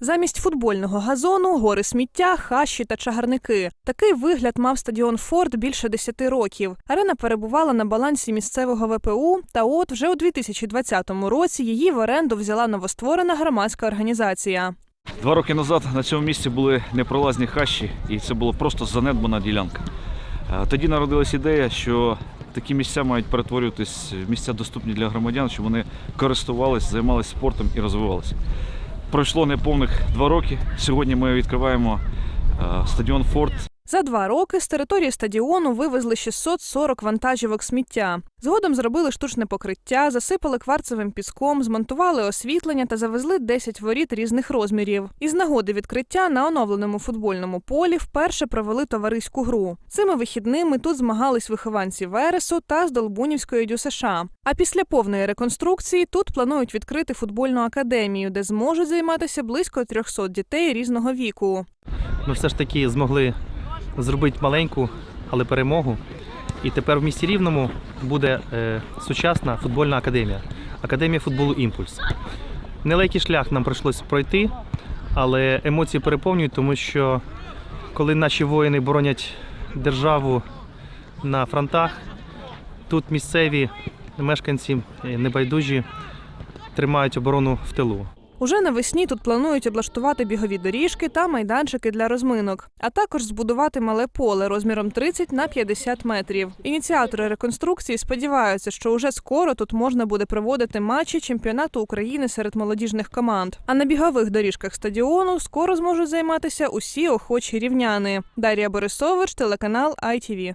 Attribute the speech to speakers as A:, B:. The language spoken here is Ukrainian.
A: Замість футбольного газону гори сміття, хащі та чагарники. Такий вигляд мав стадіон Форт більше 10 років. Арена перебувала на балансі місцевого ВПУ. Та от вже у 2020 році її в оренду взяла новостворена громадська організація.
B: Два роки назад на цьому місці були непролазні хащі, і це було просто занедбана ділянка. Тоді народилась ідея, що такі місця мають перетворюватись в місця доступні для громадян, щоб вони користувалися, займалися спортом і розвивалися. Пройшло неповних два роки. Сьогодні ми відкриваємо е, стадіон Форт.
A: За два роки з території стадіону вивезли 640 вантажівок сміття. Згодом зробили штучне покриття, засипали кварцевим піском, змонтували освітлення та завезли 10 воріт різних розмірів. Із нагоди відкриття на оновленому футбольному полі вперше провели товариську гру. Цими вихідними тут змагались вихованці Вересу та з Долбунівської ДЮСШ. А після повної реконструкції тут планують відкрити футбольну академію, де зможуть займатися близько 300 дітей різного віку.
C: Ми все ж таки змогли зробити маленьку, але перемогу. І тепер в місті Рівному буде е, сучасна футбольна академія. Академія футболу Імпульс. Нелегкий шлях нам прийшлось пройти, але емоції переповнюють, тому що коли наші воїни боронять державу на фронтах, тут місцеві мешканці е, небайдужі тримають оборону в тилу.
A: Уже навесні тут планують облаштувати бігові доріжки та майданчики для розминок, а також збудувати мале поле розміром 30 на 50 метрів. Ініціатори реконструкції сподіваються, що уже скоро тут можна буде проводити матчі чемпіонату України серед молодіжних команд. А на бігових доріжках стадіону скоро зможуть займатися усі охочі рівняни. Дар'я Борисович, телеканал ITV.